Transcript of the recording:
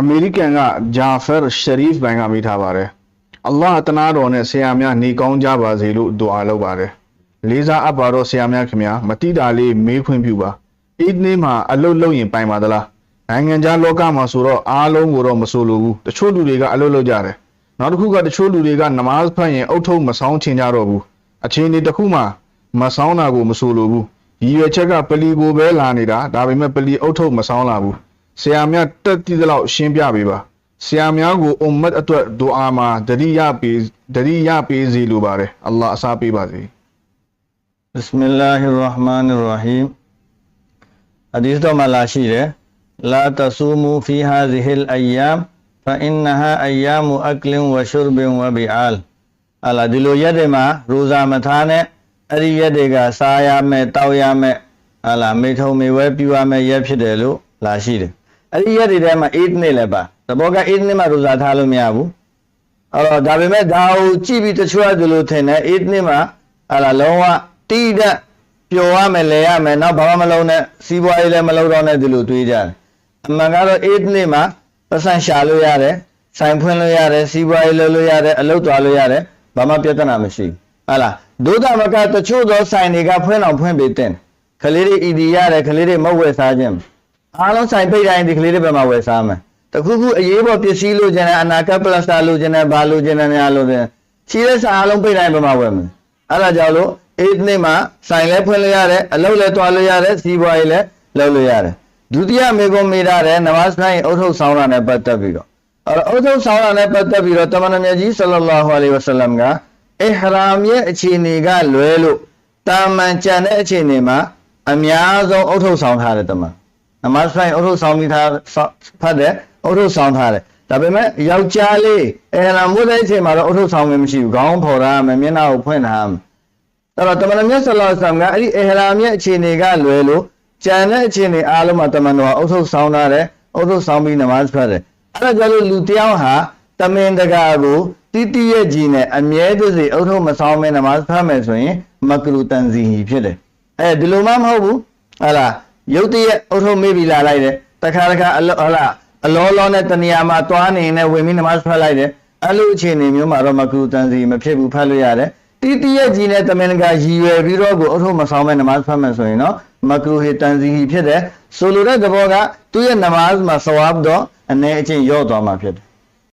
အမေရိကန်ကဂျာဖာရှရီဖ်ဘန်ကမိထားပါတယ်အလ္လာဟ်တနာတော်နဲ့ဆရာများနေကောင်းကြပါစေလို့ဒူအာလုပ်ပါတယ်လေးစားအပ်ပါတော့ဆရာများခင်ဗျာမတိတာလေးမေးခွင့်ပြုပါအစ်နေ့မှာအလုတ်လုပ်ရင်ပိုင်ပါသလားနိုင်ငံခြားလောကမှာဆိုတော့အားလုံးကိုတော့မဆိုလိုဘူးတချို့လူတွေကအလုတ်လုပ်ကြတယ်နောက်တစ်ခုကတချို့လူတွေကနမတ်ဖတ်ရင်အုတ်ထုံမဆောင်ချင်ကြတော့ဘူးအချိန်ဒီတစ်ခုမှမဆောင်တာကိုမဆိုလိုဘူးရည်ရွယ်ချက်ကပလီကိုပဲလာနေတာဒါပေမဲ့ပလီအုတ်ထုံမဆောင်လာဘူး ဆရာများတက်တည်သလောက်ရှင်းပြပေးပါဆရာများကိုအွမ်မတ်အတွက်ဒူအာမှာတတိယပေးတတိယပေးစီလိုပါတယ်အလ္လာဟ်အစားပေးပါစေ بسم الله الرحمن الرحيم حديث တော်မှာလာရှိတယ် لا تصوموا في هذه الايام فانها ايام اكل وشرب وبعال အလာဒီလိုရက်တွေမှာရိုဇာမထားနဲ့အဲ့ဒီရက်တွေကစားရမယ်တောက်ရမယ်အလာမေထုံမေဝဲပြူရမယ်ရက်ဖြစ်တယ်လို့လာရှိတယ် အဲ့ဒီရက်တွေထဲမှာ8နှစ်လည်းပါသဘောက8နှစ်မှာရိုဇာထားလို့မရဘူးအဲ့တော့ဒါပေမဲ့ဒါကိုကြည့်ပြီးတချို့ကဒီလိုထင်တယ်8နှစ်မှာအလာလုံးဝတိတဲ့ပျော်ရမယ်လဲရမယ်နောက်ဘာမှမလုံးနဲ့စီးပွားရေးလည်းမလုပ်တော့နဲ့ဒီလိုတွေးကြတယ်အမှန်ကတော့8နှစ်မှာပတ်စံရှာလို့ရတယ်ဆိုင်ဖွင့်လို့ရတယ်စီးပွားရေးလုပ်လို့ရတယ်အလုပ်သွားလို့ရတယ်ဘာမှပြဿနာမရှိဘူးဟာလားဒုဒမကတချို့သောဆိုင်တွေကဖွင့်အောင်ဖွင့်ပေးတဲ့ခလေးတွေအီဒီရတယ်ခလေးတွေမဟုတ်ဝယ်စားခြင်း အားလုံးဆိုင်ပိတ်တိုင်းဒီခလေးတွေပဲမှာဝယ်စားမယ်တခုခုအရေးပေါ်ပစ္စည်းလိုချင်တဲ့အနာကပလစတာလိုချင်တဲ့ဘာလိုချင်တဲ့များလိုချင်ချီးတဲ့ဆိုင်အားလုံးပိတ်တိုင်းပဲမှာဝယ်မယ်အဲ့ဒါကြောင့်လို့အေးနေ့မှာဆိုင်လဲဖွင့်လို့ရတယ်အလုပ်လဲတွားလို့ရတယ်စီးပွားရေးလဲလုပ်လို့ရတယ်ဒုတိယမေကွန်မေတာတဲ့နမတ်ဆိုင်အုတ်ထုတ်ဆောင်တာနဲ့ပတ်သက်ပြီးတော့အဲ့တော့အုတ်ထုတ်ဆောင်တာနဲ့ပတ်သက်ပြီးတော့တမန်တော်မြတ်ကြီးဆလ္လာလာဟူအလိုင်ဝဆလမ်ကအဟရာမ်ရဲ့အခြေအနေကလွဲလို့တာမန်ကြံတဲ့အခြေအနေမှာအများဆုံးအုတ်ထုတ်ဆောင်ထားတဲ့တမန် နမတ်ဆိုင်အုတ်ထုတ်ဆောင်ပြီးသားဖတ်တဲ့အုတ်ထုတ်ဆောင်ထားတယ်ဒါပေမဲ့ယောက်ျားလေးအဟရာမ်မိုးတဲ့အချိန်မှာတော့အုတ်ထုတ်ဆောင်မယ်မရှိဘူးခေါင်းဖော်ထားမယ်မျက်နှာကိုဖွင့်ထားမယ်အဲ့တော့တမန်တော်မြတ်ဆလောဆမ်ကအဲ့ဒီအဟရာမ်ရဲ့အခြေအနေကလွယ်လို့ကြံတဲ့အခြေအနေအားလုံးမှာတမန်တော်ကအုပ်ထုပ်ဆောင်ထားတယ်အုပ်ထုပ်ဆောင်ပြီးနမတ်ဖတ်တယ်အဲ့ဒါကြောင့်လို့လူတယောက်ဟာတမင်တကာကိုတိတိရဲ့ကြီးနဲ့အမြဲတစေအုပ်ထုပ်မဆောင်မဲနမတ်ဖတ်မယ်ဆိုရင်မကရူတန်ဇီဟီဖြစ်တယ်အဲဒီလိုမှမဟုတ်ဘူးဟလာ ရုတ်တရက်အုပ်ထုပ်မေးပြီးလာလိုက်တယ်တခါတခါအလောဟလာအလောလောနဲ့တဏှာမှာတွားနေနေဝင်ပြီးနမတ်ဖတ်လိုက်တယ်အဲ့လိုအခြေအနေမျိုးမှာတော့မကရူတန်ဇီမဖြစ်ဘူးဖတ်လို့ရတယ်တိတိရဲ့ကြီးနဲ့တမင်ကရည်ရွယ်ပြီးတော့ကိုအထုပ်မဆောင်မဲ့နမတ်ဖတ်မယ်ဆိုရင်တော့မကရူဟီတန်ဇီဟီဖြစ်တယ်ဆိုလိုတဲ့သဘောကသူ့ရဲ့နမတ်မှာဆဝါဘ်တော့အနေအချင်းရော့သွားမှာဖြစ်တယ်